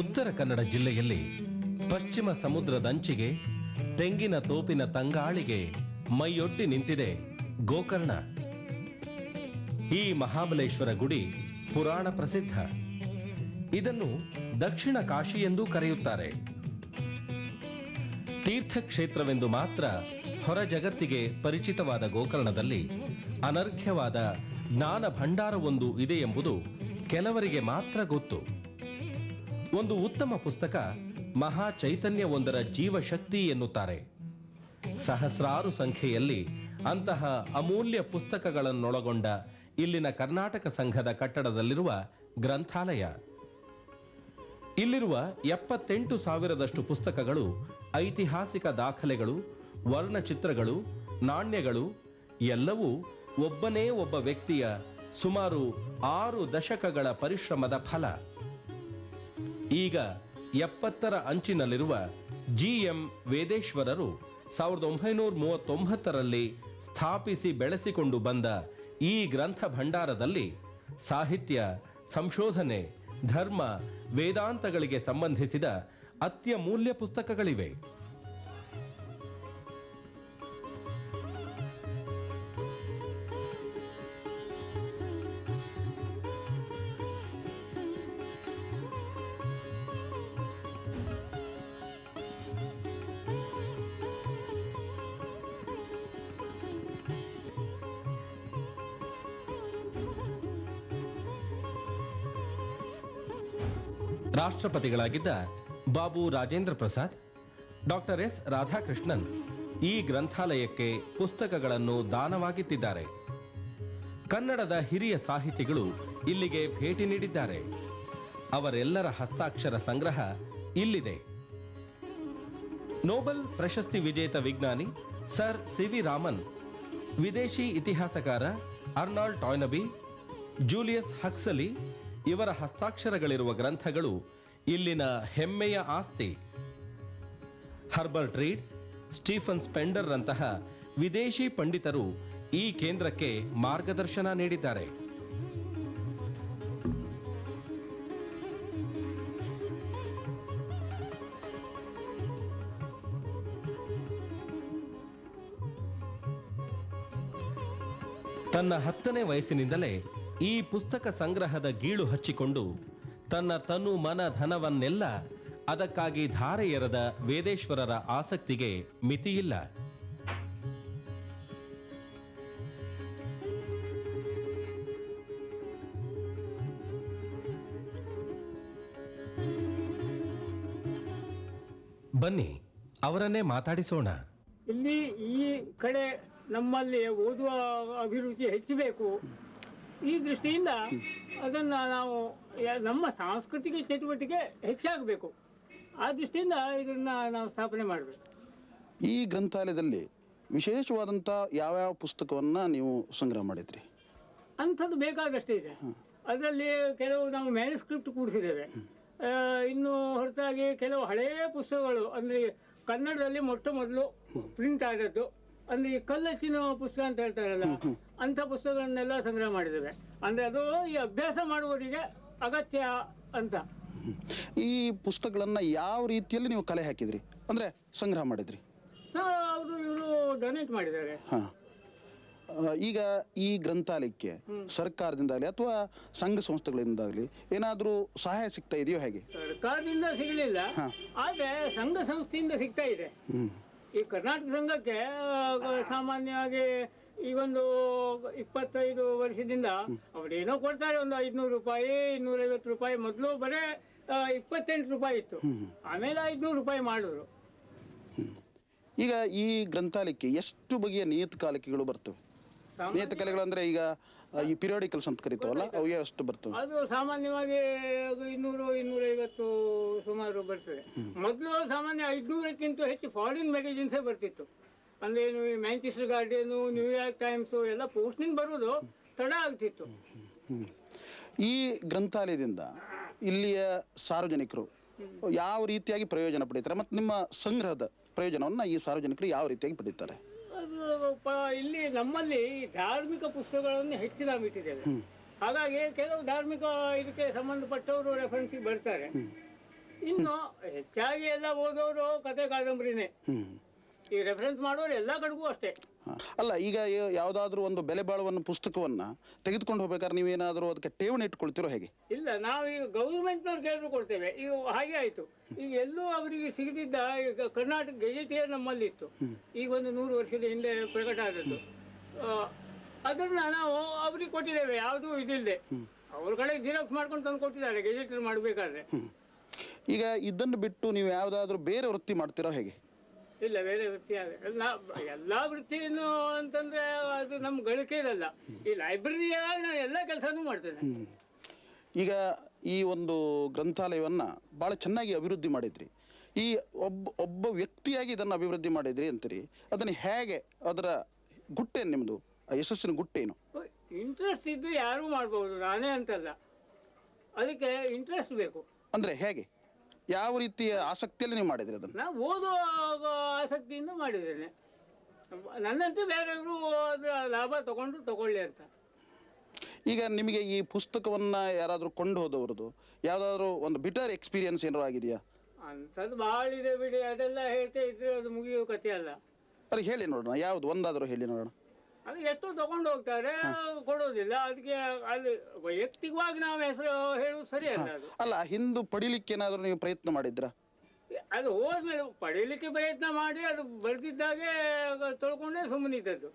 ಉತ್ತರ ಕನ್ನಡ ಜಿಲ್ಲೆಯಲ್ಲಿ ಪಶ್ಚಿಮ ಸಮುದ್ರದಂಚಿಗೆ ತೆಂಗಿನ ತೋಪಿನ ತಂಗಾಳಿಗೆ ಮೈಯೊಡ್ಡಿ ನಿಂತಿದೆ ಗೋಕರ್ಣ. ಈ ಮಹಾಬಲೇಶ್ವರ ಗುಡಿ ಪುರಾಣ ಪ್ರಸಿದ್ಧ. ಇದನ್ನು ದಕ್ಷಿಣ ಕಾಶಿ ಎಂದೂ ಕರೆಯುತ್ತಾರೆ. ತೀರ್ಥಕ್ಷೇತ್ರವೆಂದು ಮಾತ್ರ ಹೊರ ಜಗತ್ತಿಗೆ ಪರಿಚಿತವಾದ ಗೋಕರ್ಣದಲ್ಲಿ ಅನರ್ಘ್ಯವಾದ ಜ್ಞಾನ ಭಂಡಾರವೊಂದು ಇದೆ ಎಂಬುದು ಕೆಲವರಿಗೆ ಮಾತ್ರ ಗೊತ್ತು. ಒಂದು ಉತ್ತಮ ಪುಸ್ತಕ ಮಹಾ ಚೈತನ್ಯವೊಂದರ ಜೀವಶಕ್ತಿ ಎನ್ನುತ್ತಾರೆ. ಸಹಸ್ರಾರು ಸಂಖ್ಯೆಯಲ್ಲಿ ಅಂತಹ ಅಮೂಲ್ಯ ಪುಸ್ತಕಗಳನ್ನೊಳಗೊಂಡ ಇಲ್ಲಿನ ಕರ್ನಾಟಕ ಸಂಘದ ಕಟ್ಟಡದಲ್ಲಿರುವ ಗ್ರಂಥಾಲಯ. ಇಲ್ಲಿರುವ ಎಪ್ಪತ್ತೆಂಟು ಸಾವಿರದಷ್ಟು ಪುಸ್ತಕಗಳು, ಐತಿಹಾಸಿಕ ದಾಖಲೆಗಳು, ವರ್ಣಚಿತ್ರಗಳು, ನಾಣ್ಯಗಳು, ಎಲ್ಲವೂ ಒಬ್ಬನೇ ಒಬ್ಬ ವ್ಯಕ್ತಿಯ ಸುಮಾರು ಆರು ದಶಕಗಳ ಪರಿಶ್ರಮದ ಫಲ. ಈಗ ಎಪ್ಪತ್ತರ ಅಂಚಿನಲ್ಲಿರುವ ಜಿ ಎಂ ವೇದೇಶ್ವರರು ಸಾವಿರದ ಒಂಬೈನೂರ ಮೂವತ್ತೊಂಬತ್ತರಲ್ಲಿ ಸ್ಥಾಪಿಸಿ ಬೆಳೆಸಿಕೊಂಡು ಬಂದ ಈ ಗ್ರಂಥ ಭಂಡಾರದಲ್ಲಿ ಸಾಹಿತ್ಯ, ಸಂಶೋಧನೆ, ಧರ್ಮ, ವೇದಾಂತಗಳಿಗೆ ಸಂಬಂಧಿಸಿದ ಅತ್ಯಮೂಲ್ಯ ಪುಸ್ತಕಗಳಿವೆ. ರಾಷ್ಟ್ರಪತಿಗಳಾಗಿದ್ದ ಬಾಬು ರಾಜೇಂದ್ರ ಪ್ರಸಾದ್, ಡಾಕ್ಟರ್ ಎಸ್ ರಾಧಾಕೃಷ್ಣನ್ ಈ ಗ್ರಂಥಾಲಯಕ್ಕೆ ಪುಸ್ತಕಗಳನ್ನು ದಾನವಾಗಿತ್ತಿದ್ದಾರೆ. ಕನ್ನಡದ ಹಿರಿಯ ಸಾಹಿತಿಗಳು ಇಲ್ಲಿಗೆ ಭೇಟಿ ನೀಡಿದ್ದಾರೆ. ಅವರೆಲ್ಲರ ಹಸ್ತಾಕ್ಷರ ಸಂಗ್ರಹ ಇಲ್ಲಿದೆ. ನೋಬೆಲ್ ಪ್ರಶಸ್ತಿ ವಿಜೇತ ವಿಜ್ಞಾನಿ ಸರ್ ಸಿ ವಿ ರಾಮನ್, ವಿದೇಶಿ ಇತಿಹಾಸಕಾರ ಅರ್ನಾಲ್ಡ್ ಟಾಯ್ನಬಿ, ಜೂಲಿಯಸ್ ಹಕ್ಸಲಿ ಇವರ ಹಸ್ತಾಕ್ಷರಗಳಿರುವ ಗ್ರಂಥಗಳು ಇಲ್ಲಿನ ಹೆಮ್ಮೆಯ ಆಸ್ತಿ. ಹರ್ಬರ್ಟ್ ರೀಡ್, ಸ್ಟೀಫನ್ ಸ್ಪೆಂಡರ್ ರಂತಹ ವಿದೇಶಿ ಪಂಡಿತರು ಈ ಕೇಂದ್ರಕ್ಕೆ ಮಾರ್ಗದರ್ಶನ ನೀಡಿದ್ದಾರೆ. ತನ್ನ ಹತ್ತನೇ ವಯಸ್ಸಿನಿಂದಲೇ ಈ ಪುಸ್ತಕ ಸಂಗ್ರಹದ ಗೀಳು ಹಚ್ಚಿಕೊಂಡು ತನ್ನ ತನು ಮನ ಧನವನ್ನೆಲ್ಲ ಅದಕ್ಕಾಗಿ ಧಾರೆ ಎರೆದ ವೇದೇಶ್ವರರ ಆಸಕ್ತಿಗೆ ಮಿತಿಯಿಲ್ಲ. ಬನ್ನಿ, ಅವರನ್ನೇ ಮಾತಾಡಿಸೋಣ. ಇಲ್ಲಿ ಈ ಕಡೆ ನಮ್ಮಲ್ಲಿ ಓದುವ ಅಭಿರುಚಿ ಹೆಚ್ಚಬೇಕು ಈ ದೃಷ್ಟಿಯಿಂದ ಅದನ್ನು ನಾವು ನಮ್ಮ ಸಾಂಸ್ಕೃತಿಕ ಚಟುವಟಿಕೆ ಹೆಚ್ಚಾಗಬೇಕು. ಆ ದೃಷ್ಟಿಯಿಂದ ಇದನ್ನು ನಾವು ಸ್ಥಾಪನೆ ಮಾಡಬೇಕು. ಈ ಗ್ರಂಥಾಲಯದಲ್ಲಿ ವಿಶೇಷವಾದಂಥ ಯಾವ್ಯಾವ ಪುಸ್ತಕವನ್ನು ನೀವು ಸಂಗ್ರಹ ಮಾಡಿದ್ರಿ? ಅಂಥದ್ದು ಬೇಕಾದಷ್ಟೇ ಇದೆ. ಅದರಲ್ಲಿ ಕೆಲವು ನಾವು ಮ್ಯಾನುಸ್ಕ್ರಿಪ್ಟ್ ಕೂಡಿಸಿದ್ದೇವೆ. ಇನ್ನು ಹೊರತಾಗಿ ಕೆಲವು ಹಳೆಯ ಪುಸ್ತಕಗಳು ಅಂದರೆ ಕನ್ನಡದಲ್ಲಿ ಮೊಟ್ಟ ಮೊದಲು ಪ್ರಿಂಟ್ ಆದದ್ದು. ಅಂದರೆ ಈ ಕಲ್ಲಚ್ಚಿನ ಪುಸ್ತಕ ಅಂತ ಹೇಳ್ತಾರಲ್ಲ ಅಂಥ ಪುಸ್ತಕಗಳನ್ನೆಲ್ಲ ಸಂಗ್ರಹ ಮಾಡಿದ್ದೇವೆ. ಅಂದರೆ ಅದು ಈ ಅಭ್ಯಾಸ ಮಾಡುವವರಿಗೆ ಅಗತ್ಯ ಅಂತ. ಈ ಪುಸ್ತಕಗಳನ್ನು ಯಾವ ರೀತಿಯಲ್ಲಿ ನೀವು ಕಲೆ ಹಾಕಿದ್ರಿ? ಅಂದರೆ ಸಂಗ್ರಹ ಮಾಡಿದ್ರಿ? ಸರ್ ಅವರು ಇವರು ಡೊನೇಟ್ ಮಾಡಿದ್ದಾರೆ. ಹಾಂ. ಈಗ ಈ ಗ್ರಂಥಾಲಯಕ್ಕೆ ಸರ್ಕಾರದಿಂದಾಗಲಿ ಅಥವಾ ಸಂಘ ಸಂಸ್ಥೆಗಳಿಂದಾಗಲಿ ಏನಾದರೂ ಸಹಾಯ ಸಿಗ್ತಾ ಇದೆಯೋ ಹೇಗೆ? ಸರ್ಕಾರದಿಂದ ಸಿಗಲಿಲ್ಲ. ಆದರೆ ಸಂಘ ಸಂಸ್ಥೆಯಿಂದ ಸಿಗ್ತಾ ಇದೆ. ಈ ಕರ್ನಾಟಕ ಸಂಘಕ್ಕೆ ಸಾಮಾನ್ಯವಾಗಿ ಈ ಒಂದು ಇಪ್ಪತ್ತೈದು ವರ್ಷದಿಂದ ಅವ್ರೇನೋ ಕೊಡ್ತಾರೆ ಒಂದು ಐದ್ನೂರು ರೂಪಾಯಿ ಇನ್ನೂರೈವತ್ತು ರೂಪಾಯಿ ಮೊದಲು ಬರೇ ಇಪ್ಪತ್ತೆಂಟು ರೂಪಾಯಿ ಇತ್ತು. ಆಮೇಲೆ ಐದ್ನೂರು ರೂಪಾಯಿ ಮಾಡಿದ್ರು. ಈಗ ಈ ಗ್ರಂಥಾಲಯಕ್ಕೆ ಎಷ್ಟು ಬಗೆಯ ನಿಯತಕಾಲಿಕೆಗಳು ಬರ್ತವೆ? ನಿಯತಕಾಲಿಕೆಗಳು ಅಂದರೆ ಈಗ ಈ ಪಿರಿಯಾಡಿಕಲ್ಸ್ ಅಂತ ಕರಿತಾವಲ್ಲ ಅವು ಎಷ್ಟು ಬರ್ತದೆ ಅದು ಸಾಮಾನ್ಯವಾಗಿ ಇನ್ನೂರು ಇನ್ನೂರೈವತ್ತು ಸುಮಾರು ಬರ್ತದೆ. ಮೊದಲು ಸಾಮಾನ್ಯ ಐದ್ನೂರಕ್ಕಿಂತ ಹೆಚ್ಚು ಫಾರಿನ್ ಮ್ಯಾಗಝಿನ್ಸೇ ಬರ್ತಿತ್ತು. ಅಂದ್ರೆ ಏನು ಈ ಮ್ಯಾಂಚೆಸ್ಟರ್ ಗಾರ್ಡಿಯನು ನ್ಯೂಯಾರ್ಕ್ ಟೈಮ್ಸು ಎಲ್ಲ ಪೋಸ್ಟ್ನಿಂದ ಬರೋದು ತಡ ಆಗ್ತಿತ್ತು. ಈ ಗ್ರಂಥಾಲಯದಿಂದ ಇಲ್ಲಿಯ ಸಾರ್ವಜನಿಕರು ಯಾವ ರೀತಿಯಾಗಿ ಪ್ರಯೋಜನ ಪಡೀತಾರೆ? ಮತ್ತು ನಿಮ್ಮ ಸಂಗ್ರಹದ ಪ್ರಯೋಜನವನ್ನು ಈ ಸಾರ್ವಜನಿಕರು ಯಾವ ರೀತಿಯಾಗಿ ಪಡೀತಾರೆ? ಇಲ್ಲಿ ನಮ್ಮಲ್ಲಿ ಧಾರ್ಮಿಕ ಪುಸ್ತಕಗಳನ್ನು ಹೆಚ್ಚು ನಾವು ಇಟ್ಟಿದ್ದೇವೆ. ಹಾಗಾಗಿ ಕೆಲವು ಧಾರ್ಮಿಕ ಇದಕ್ಕೆ ಸಂಬಂಧಪಟ್ಟವರು ರೆಫರೆನ್ಸಿಗೆ ಬರ್ತಾರೆ. ಇನ್ನು ಹೆಚ್ಚಾಗಿ ಎಲ್ಲ ಓದೋರು ಕತೆ ಕಾದಂಬರಿನೇ. ಈ ರೆಫರೆನ್ಸ್ ಮಾಡೋರು ಎಲ್ಲ ಕಡೆಗೂ ಅಷ್ಟೇ. ಅಲ್ಲ ಈಗ ಯಾವುದಾದ್ರೂ ಒಂದು ಬೆಲೆ ಬಾಳುವ ಪುಸ್ತಕವನ್ನ ತೆಗೆದುಕೊಂಡು ಹೋಗ್ಬೇಕಾದ್ರೆ ನೀವೇನಾದ್ರೂ ಅದಕ್ಕೆ ಠೇವಣಿ ಇಟ್ಕೊಳ್ತಿರೋ ಹೇಗೆ? ಇಲ್ಲ ನಾವು ಈಗ ಗೌರ್ಮೆಂಟ್ನವ್ರು ಕೇಳಿದ್ರು ಕೊಡ್ತೇವೆ. ಈಗ ಹಾಗೆ ಆಯಿತು. ಈಗ ಎಲ್ಲೂ ಅವರಿಗೆ ಸಿಗದಿದ್ದ ಈಗ ಕರ್ನಾಟಕ ಗೆಜೆಟಿಯರ್ ನಮ್ಮಲ್ಲಿತ್ತು. ಈಗ ಒಂದು ನೂರು ವರ್ಷದ ಹಿಂದೆ ಪ್ರಕಟ ಆದದ್ದು. ಅದನ್ನ ನಾವು ಅವ್ರಿಗೆ ಕೊಟ್ಟಿದ್ದೇವೆ. ಯಾವುದೂ ಇದಿಲ್ಲದೆ ಅವ್ರ ಕಡೆ ಜಿರಾಕ್ಸ್ ಮಾಡ್ಕೊಂಡು ತಂದು ಕೊಟ್ಟಿದ್ದಾರೆ. ಗೆಜೆಟಿಯರ್ ಮಾಡಬೇಕಾದ್ರೆ. ಈಗ ಇದನ್ನು ಬಿಟ್ಟು ನೀವು ಯಾವುದಾದ್ರೂ ಬೇರೆ ವೃತ್ತಿ ಮಾಡ್ತೀರಾ ಹೇಗೆ? ಇಲ್ಲ ಬೇರೆ ವೃತ್ತಿ ಎಲ್ಲ ಎಲ್ಲ ವೃತ್ತಿಯನ್ನು ಅಂತಂದ್ರೆ ಅದು ನಮ್ಮ ಗಳಿಕೆ ಇರಲ್ಲ. ಈ ಲೈಬ್ರರಿಯ ನಾನು ಎಲ್ಲ ಕೆಲಸನೂ ಮಾಡ್ತೇನೆ. ಈಗ ಈ ಒಂದು ಗ್ರಂಥಾಲಯವನ್ನು ಭಾಳ ಚೆನ್ನಾಗಿ ಅಭಿವೃದ್ಧಿ ಮಾಡಿದ್ರಿ. ಈ ಒಬ್ಬ ಒಬ್ಬ ವ್ಯಕ್ತಿಯಾಗಿ ಇದನ್ನು ಅಭಿವೃದ್ಧಿ ಮಾಡಿದ್ರಿ ಅಂತೀರಿ. ಅದನ್ನು ಹೇಗೆ ಅದರ ಗುಟ್ಟೇನು ನಿಮ್ಮದು ಯಶಸ್ಸಿನ ಗುಟ್ಟೇನು? ಇಂಟ್ರೆಸ್ಟ್ ಇದ್ದರೆ ಯಾರೂ ಮಾಡ್ಬೋದು ನಾನೇ ಅಂತಲ್ಲ. ಅದಕ್ಕೆ ಇಂಟ್ರೆಸ್ಟ್ ಬೇಕು. ಅಂದರೆ ಹೇಗೆ? ಯಾವ ರೀತಿಯ ಆಸಕ್ತಿಯಲ್ಲಿ ನೀವು ಮಾಡಿದ್ರಿ ಅದನ್ನು? ನಾನು ಓದೋ ಆಸಕ್ತಿಯಿಂದ ಮಾಡಿದ್ದೇನೆ. ನನ್ನಂತೆ ಬೇರೆಯವರು ಅದರ ಲಾಭ ತಗೊಂಡು ತಗೊಳ್ಳಿ ಅಂತ. ಈಗ ನಿಮಗೆ ಈ ಪುಸ್ತಕವನ್ನು ಯಾರಾದರೂ ಕೊಂಡು ಹೋದವ್ರದ್ದು ಯಾವುದಾದ್ರೂ ಒಂದು ಬಿಟರ್ ಎಕ್ಸ್ಪೀರಿಯನ್ಸ್ ಏನಾರು ಆಗಿದೆಯಾ? ಅಂಥದ್ದು ಭಾಳ ಇದೆ ಬಿಡಿ ಅದೆಲ್ಲ ಹೇಳ್ತಾ ಇದ್ರೆ ಅದು ಮುಗಿಯೋ ಕಥೆ ಅಲ್ಲ. ಅದು ಹೇಳಿ ನೋಡೋಣ ಯಾವ್ದು? ಒಂದಾದರೂ ಹೇಳಿ ನೋಡೋಣ. ಅದು ಎಷ್ಟು ತಗೊಂಡು ಹೋಗ್ತಾರೆ ಕೊಡೋದಿಲ್ಲ. ಅದಕ್ಕೆ ಅಲ್ಲಿ ವೈಯಕ್ತಿಕವಾಗಿ ನಾವು ಹೆಸರು ಹೇಳುವುದು ಸರಿ ಅಲ್ಲ ಅದು. ಅಲ್ಲ ಹಿಂದೂ ಪಡಿಲಿಕ್ಕೆ ಏನಾದರೂ ನೀವು ಪ್ರಯತ್ನ ಮಾಡಿದ್ರ? ಅದು ಹೋದ್ಮೇಲೆ ಪಡೀಲಿಕ್ಕೆ ಪ್ರಯತ್ನ ಮಾಡಿ ಅದು ಬರ್ದಿದ್ದಾಗೆ ತೊಳ್ಕೊಂಡೇ ಸುಮ್ಮನಿದ್ದದ್ದು.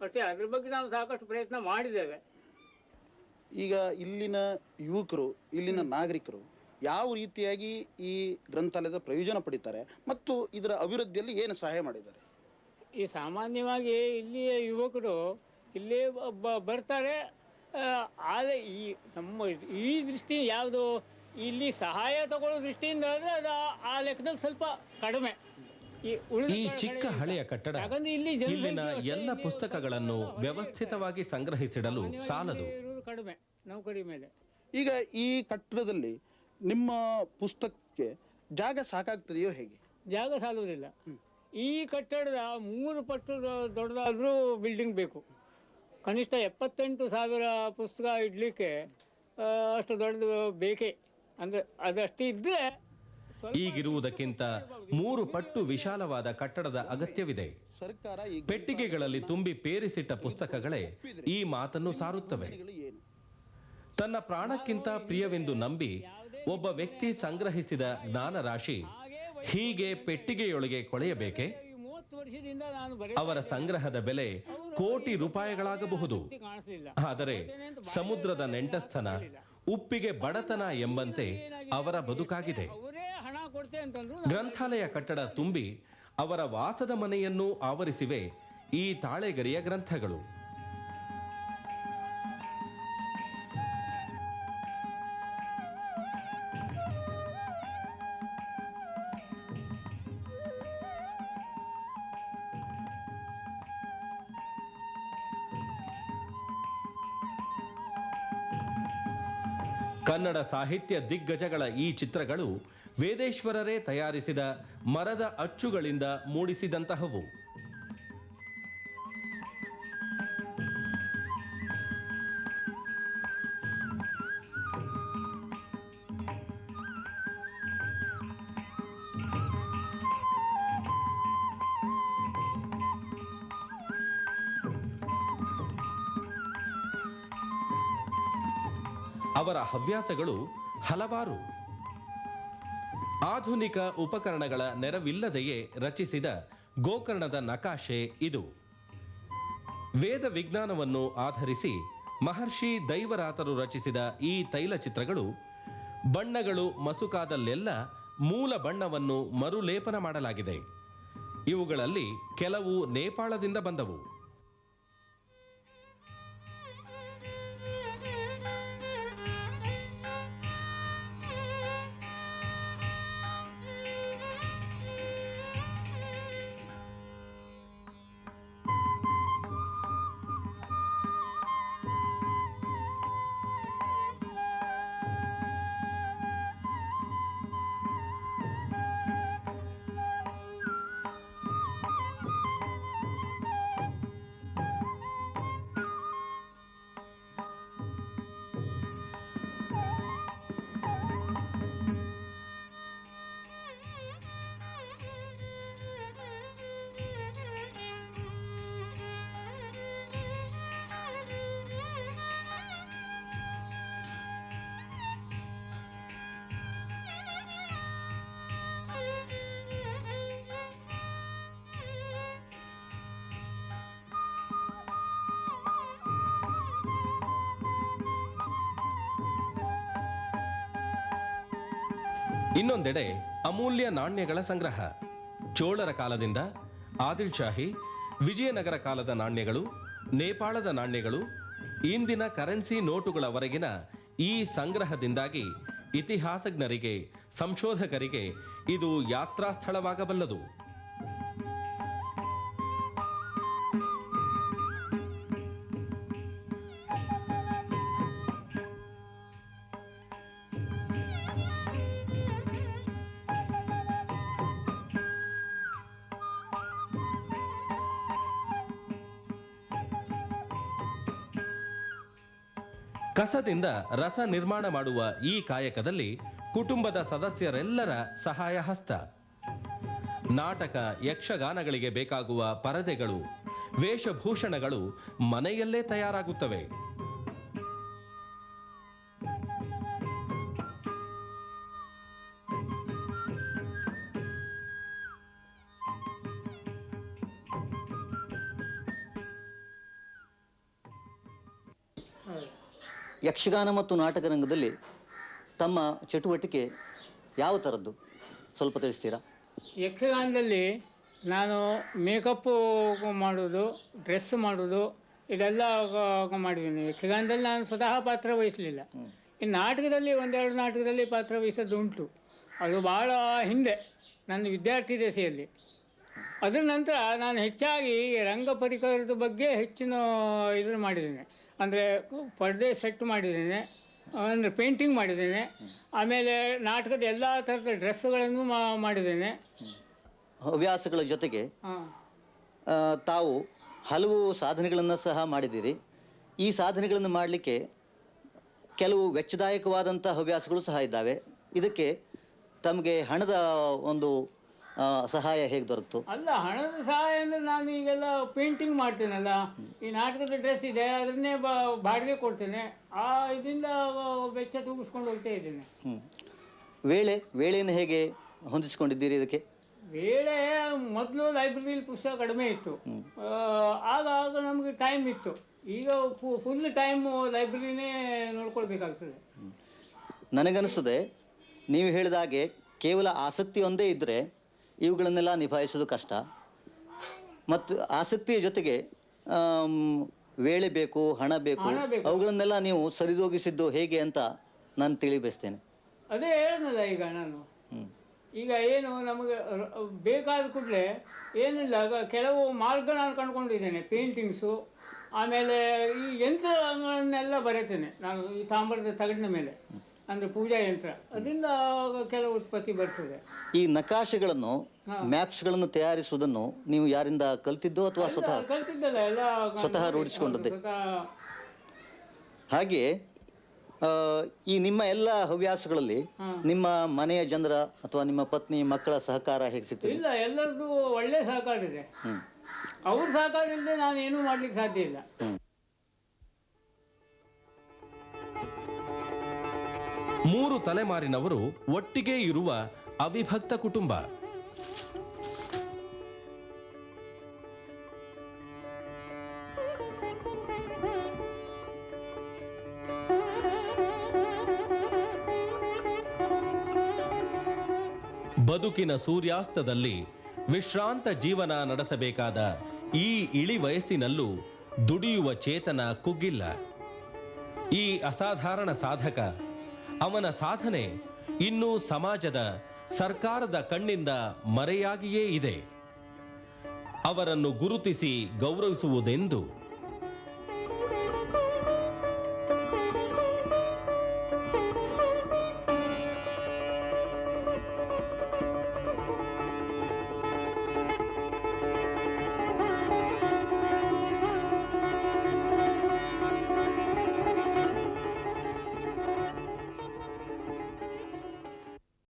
ಅಷ್ಟೇ ಅದ್ರ ಬಗ್ಗೆ ನಾವು ಸಾಕಷ್ಟು ಪ್ರಯತ್ನ ಮಾಡಿದ್ದೇವೆ. ಈಗ ಇಲ್ಲಿನ ಯುವಕರು ಇಲ್ಲಿನ ನಾಗರಿಕರು ಯಾವ ರೀತಿಯಾಗಿ ಈ ಗ್ರಂಥಾಲಯದ ಪ್ರಯೋಜನ ಪಡಿತಾರೆ ಮತ್ತು ಇದರ ಅಭಿವೃದ್ಧಿಯಲ್ಲಿ ಏನು ಸಹಾಯ ಮಾಡಿದ್ದಾರೆ? ಈ ಸಾಮಾನ್ಯವಾಗಿ ಇಲ್ಲಿಯ ಯುವಕರು ಇಲ್ಲೇ ಬರ್ತಾರೆ ಆ, ಆದರೆ ಈ ನಮ್ಮ ಈ ದೃಷ್ಟಿ ಯಾವುದು? ಇಲ್ಲಿ ಸಹಾಯ ತಗೊಳ್ಳೋ ದೃಷ್ಟಿಯಿಂದ ಆದರೆ ಅದು ಆ- ಲೆಕ್ಕದಲ್ಲಿ ಸ್ವಲ್ಪ ಕಡಿಮೆ. ಈ ಚಿಕ್ಕ ಹಳೆಯ ಕಟ್ಟಡ ಯಾಕಂದ್ರೆ ಇಲ್ಲಿ ಜನಸಂಖ್ಯೆ ಇಲ್ಲಿನ ಎಲ್ಲ ಪುಸ್ತಕಗಳನ್ನು ವ್ಯವಸ್ಥಿತವಾಗಿ ಸಂಗ್ರಹಿಸಿಡಲು ಸಾಲದು. ಕಡಿಮೆ ನೌಕರಿ ಮೇಲೆ. ಈಗ ಈ ಕಟ್ಟಡದಲ್ಲಿ ನಿಮ್ಮ ಪುಸ್ತಕಕ್ಕೆ ಜಾಗ ಸಾಕಾಗ್ತದೆಯೋ ಹೇಗೆ? ಜಾಗ ಸಾಲುವುದಿಲ್ಲ. ಈ ಕಟ್ಟಡದ ಮೂರು ಪಟ್ಟು ದೊಡ್ಡದಾದರೂ ಬಿಲ್ಡಿಂಗ್ ಬೇಕು. ಕನಿಷ್ಠ ಎಪ್ಪತ್ತೆಂಟು ಸಾವಿರ ಪುಸ್ತಕ ಇಡಲಿಕ್ಕೆ ಅಷ್ಟು ದೊಡ್ಡದು ಬೇಕೇ. ಅಂದರೆ ಅದಷ್ಟು ಇದ್ದರೆ ಈಗಿರುವುದಕ್ಕಿಂತ ಮೂರು ಪಟ್ಟು ವಿಶಾಲವಾದ ಕಟ್ಟಡದ ಅಗತ್ಯವಿದೆ. ಸರ್ಕಾರ ಈ ಪೆಟ್ಟಿಗೆಗಳಲ್ಲಿ ತುಂಬಿ ಪೇರಿಸಿಟ್ಟ ಪುಸ್ತಕಗಳೇ ಈ ಮಾತನ್ನು ಸಾರುತ್ತವೆ. ತನ್ನ ಪ್ರಾಣಕ್ಕಿಂತ ಪ್ರಿಯವೆಂದು ನಂಬಿ ಒಬ್ಬ ವ್ಯಕ್ತಿ ಸಂಗ್ರಹಿಸಿದ ಜ್ಞಾನ ರಾಶಿ ಹೀಗೆ ಪೆಟ್ಟಿಗೆಯೊಳಗೆ ಕೊಳೆಯಬೇಕೆ? ಅವರ ಸಂಗ್ರಹದ ಬೆಲೆ ಕೋಟಿ ರೂಪಾಯಿಗಳಾಗಬಹುದು. ಆದರೆ ಸಮುದ್ರದ ನೆಂಟಸ್ಥನ ಉಪ್ಪಿಗೆ ಬಡತನ ಎಂಬಂತೆ ಅವರ ಬದುಕಾಗಿದೆ. ಗ್ರಂಥಾಲಯ ಕಟ್ಟಡ ತುಂಬಿ ಅವರ ವಾಸದ ಮನೆಯನ್ನು ಆವರಿಸಿವೆ ಈ ತಾಳೆಗರಿಯ ಗ್ರಂಥಗಳು. ಕನ್ನಡ ಸಾಹಿತ್ಯ ದಿಗ್ಗಜಗಳ ಈ ಚಿತ್ರಗಳು ವೇದೇಶ್ವರರೇ ತಯಾರಿಸಿದ ಮರದ ಅಚ್ಚುಗಳಿಂದ ಮೂಡಿಸಿದಂತಹವು. ಅವರ ಹವ್ಯಾಸಗಳು ಹಲವಾರು. ಆಧುನಿಕ ಉಪಕರಣಗಳ ನೆರವಿಲ್ಲದೆಯೇ ರಚಿಸಿದ ಗೋಕರ್ಣದ ನಕಾಶೆ ಇದು. ವೇದ ವಿಜ್ಞಾನವನ್ನು ಆಧರಿಸಿ ಮಹರ್ಷಿ ದೈವರಾತರು ರಚಿಸಿದ ಈ ತೈಲಚಿತ್ರಗಳು ಬಣ್ಣಗಳು ಮಸುಕಾದಲ್ಲೆಲ್ಲ ಮೂಲ ಬಣ್ಣವನ್ನು ಮರುಲೇಪನ ಮಾಡಲಾಗಿದೆ. ಇವುಗಳಲ್ಲಿ ಕೆಲವು ನೇಪಾಳದಿಂದ ಬಂದವು. ಇನ್ನೊಂದೆಡೆ ಅಮೂಲ್ಯ ನಾಣ್ಯಗಳ ಸಂಗ್ರಹ. ಚೋಳರ ಕಾಲದಿಂದ ಆದಿಲ್ ಶಾಹಿ, ವಿಜಯನಗರ ಕಾಲದ ನಾಣ್ಯಗಳು, ನೇಪಾಳದ ನಾಣ್ಯಗಳು, ಇಂದಿನ ಕರೆನ್ಸಿ ನೋಟುಗಳವರೆಗಿನ ಈ ಸಂಗ್ರಹದಿಂದಾಗಿ ಇತಿಹಾಸಜ್ಞರಿಗೆ, ಸಂಶೋಧಕರಿಗೆ ಇದು ಯಾತ್ರಾ ಸ್ಥಳವಾಗಬಲ್ಲದು. ಕಸದಿಂದ ರಸ ನಿರ್ಮಾಣ ಮಾಡುವ ಈ ಕಾಯಕದಲ್ಲಿ ಕುಟುಂಬದ ಸದಸ್ಯರೆಲ್ಲರ ಸಹಾಯ ಹಸ್ತ. ನಾಟಕ, ಯಕ್ಷಗಾನಗಳಿಗೆ ಬೇಕಾಗುವ ಪರದೆಗಳು, ವೇಷಭೂಷಣಗಳು ಮನೆಯಲ್ಲೇ ತಯಾರಾಗುತ್ತವೆ. ಯಕ್ಷಗಾನ ಮತ್ತು ನಾಟಕ ರಂಗದಲ್ಲಿ ತಮ್ಮ ಚಟುವಟಿಕೆ ಯಾವ ಥರದ್ದು? ಸ್ವಲ್ಪ ತಿಳಿಸ್ತೀರಾ? ಯಕ್ಷಗಾನದಲ್ಲಿ ನಾನು ಮೇಕಪ್ಪು ಮಾಡೋದು ಡ್ರೆಸ್ ಮಾಡೋದು ಇದೆಲ್ಲ ಮಾಡಿದ್ದೀನಿ. ಯಕ್ಷಗಾನದಲ್ಲಿ ನಾನು ಸ್ವತಃ ಪಾತ್ರ ವಹಿಸಲಿಲ್ಲ. ಇನ್ನು ನಾಟಕದಲ್ಲಿ ಒಂದೆರಡು ನಾಟಕದಲ್ಲಿ ಪಾತ್ರ ವಹಿಸೋದು ಉಂಟು ಅದು ಭಾಳ ಹಿಂದೆ ನನ್ನ ವಿದ್ಯಾರ್ಥಿ ದಶೆಯಲ್ಲಿ ಅದರ ನಂತರ ನಾನು ಹೆಚ್ಚಾಗಿ ರಂಗ ಪರಿಕರದ ಬಗ್ಗೆ ಹೆಚ್ಚಿನ ಇದನ್ನು ಮಾಡಿದ್ದೇನೆ. ಅಂದರೆ ಪರ್ದೆ ಸೆಟ್ ಮಾಡಿದ್ದೇನೆ ಅಂದರೆ ಪೇಂಟಿಂಗ್ ಮಾಡಿದ್ದೇನೆ. ಆಮೇಲೆ ನಾಟಕದ ಎಲ್ಲ ಥರದ ಡ್ರೆಸ್ಸುಗಳನ್ನು ಮಾ- ಮಾಡಿದ್ದೇನೆ. ಹವ್ಯಾಸಗಳ ಜೊತೆಗೆ ತಾವು ಹಲವು ಸಾಧನೆಗಳನ್ನು ಸಹ ಮಾಡಿದ್ದೀರಿ. ಈ ಸಾಧನೆಗಳನ್ನು ಮಾಡಲಿಕ್ಕೆ ಕೆಲವು ವೆಚ್ಚದಾಯಕವಾದಂಥ ಹವ್ಯಾಸಗಳು ಸಹ ಇದ್ದಾವೆ. ಇದಕ್ಕೆ ತಮಗೆ ಹಣದ ಒಂದು ಸಹಾಯ ಹೇಗೆ ದೊರಕಿತು? ಅಲ್ಲ ಹಣದ ಸಹಾಯ ಅಂದರೆ ನಾನು ಈಗೆಲ್ಲ ಪೇಂಟಿಂಗ್ ಮಾಡ್ತೇನಲ್ಲ ಈ ನಾಟಕದ ಡ್ರೆಸ್ ಇದೆ ಅದನ್ನೇ ಬ ಬಾಡಿಗೆ ಕೊಡ್ತೇನೆ ಆ ಇದರಿಂದ ವೆಚ್ಚ ತೂಗಿಸ್ಕೊಂಡು ಹೋಗ್ತಾ ಇದ್ದೇನೆ. ವೇಳೆ ವೇಳೆಯನ್ನು ಹೇಗೆ ಹೊಂದಿಸ್ಕೊಂಡಿದ್ದೀರಿ ಇದಕ್ಕೆ? ವೇಳೆ ಮೊದಲು ಲೈಬ್ರರಿಲಿ ಪುಸ್ತಕ ಕಡಿಮೆ ಇತ್ತು. ಆಗ ಆಗ ನಮಗೆ ಟೈಮ್ ಇತ್ತು. ಈಗ ಫುಲ್ ಟೈಮು ಲೈಬ್ರರಿನೇ ನೋಡ್ಕೊಳ್ಬೇಕಾಗ್ತದೆ. ನನಗನ್ನಿಸ್ತದೆ ನೀವು ಹೇಳಿದ ಹಾಗೆ ಕೇವಲ ಆಸಕ್ತಿ ಒಂದೇ ಇದ್ದರೆ ಇವುಗಳನ್ನೆಲ್ಲ ನಿಭಾಯಿಸೋದು ಕಷ್ಟ. ಮತ್ತು ಆಸಕ್ತಿಯ ಜೊತೆಗೆ ವೇಳೆ ಬೇಕು ಹಣ ಬೇಕು. ಅವುಗಳನ್ನೆಲ್ಲ ನೀವು ಸರಿದೋಗಿಸಿದ್ದು ಹೇಗೆ ಅಂತ ನಾನು ತಿಳಿಬಯಸ್ತೇನೆ. ಅದೇ ಹೇಳೋದಲ್ಲ ಈಗ ನಾನು. ಈಗ ಏನು ನಮಗೆ ಬೇಕಾದ ಕೂಡಲೇ ಏನಿಲ್ಲ ಕೆಲವು ಮಾರ್ಗ ನಾನು ಕಂಡುಕೊಂಡಿದ್ದೇನೆ ಪೇಂಟಿಂಗ್ಸು ಆಮೇಲೆ ಈ ಯಂತ್ರಗಳನ್ನೆಲ್ಲ ಬರೀತೇನೆ. ನಾನು ಈ ತಾಮ್ರದ ತಗಡಿನ ಮೇಲೆ. ಅಂದರೆ ಪೂಜಾ ಯಂತ್ರ. ಅದರಿಂದ ಕೆಲವು ಉತ್ಪತ್ತಿ ಬರ್ತದೆ. ಈ ನಕಾಶೆಗಳನ್ನು ಮ್ಯಾಪ್ಸ್ಗಳನ್ನು ತಯಾರಿಸುವುದನ್ನು ನೀವು ಯಾರಿಂದ ಕಲ್ತಿದ್ದೋ ಅಥವಾ ಸ್ವತಃ ಕಲ್ತಿದ್ದಲ್ಲ ಎಲ್ಲ ಸ್ವತಃ ರೂಢಿಸಿಕೊಂಡದ್ದೇ. ಸ್ವತಃ. ಹಾಗೆ ಆ, ಈ ನಿಮ್ಮ ಎಲ್ಲ ಹವ್ಯಾಸಗಳಲ್ಲಿ ನಿಮ್ಮ ಮನೆಯ ಜನರ ಅಥವಾ ನಿಮ್ಮ ಪತ್ನಿ ಮಕ್ಕಳ ಸಹಕಾರ ಹೇಗೆ ಸಿಗ್ತದೆ? ಇಲ್ಲ ಎಲ್ಲರದ್ದು ಒಳ್ಳೆ ಸಹಕಾರ ಇದೆ. ಅವ್ರ ಸಹಕಾರ ಇಲ್ಲದೆ ನಾನು ಏನೂ ಮಾಡ್ಲಿಕ್ಕೆ ಸಾಧ್ಯ ಇಲ್ಲ. ಮೂರು ತಲೆಮಾರಿನವರು ಒಟ್ಟಿಗೆ ಇರುವ ಅವಿಭಕ್ತ ಕುಟುಂಬ. ಬದುಕಿನ ಸೂರ್ಯಾಸ್ತದಲ್ಲಿ ವಿಶ್ರಾಂತ ಜೀವನ ನಡೆಸಬೇಕಾದ ಈ ಇಳಿ ವಯಸ್ಸಿನಲ್ಲೂ ದುಡಿಯುವ ಚೇತನ ಕುಗ್ಗಿಲ್ಲ. ಈ ಅಸಾಧಾರಣ ಸಾಧಕ ಅವನ ಸಾಧನೆ ಇನ್ನೂ ಸಮಾಜದ ಸರ್ಕಾರದ ಕಣ್ಣಿಂದ ಮರೆಯಾಗಿಯೇ ಇದೆ. ಅವರನ್ನು ಗುರುತಿಸಿ ಗೌರವಿಸುವುದೆಂದು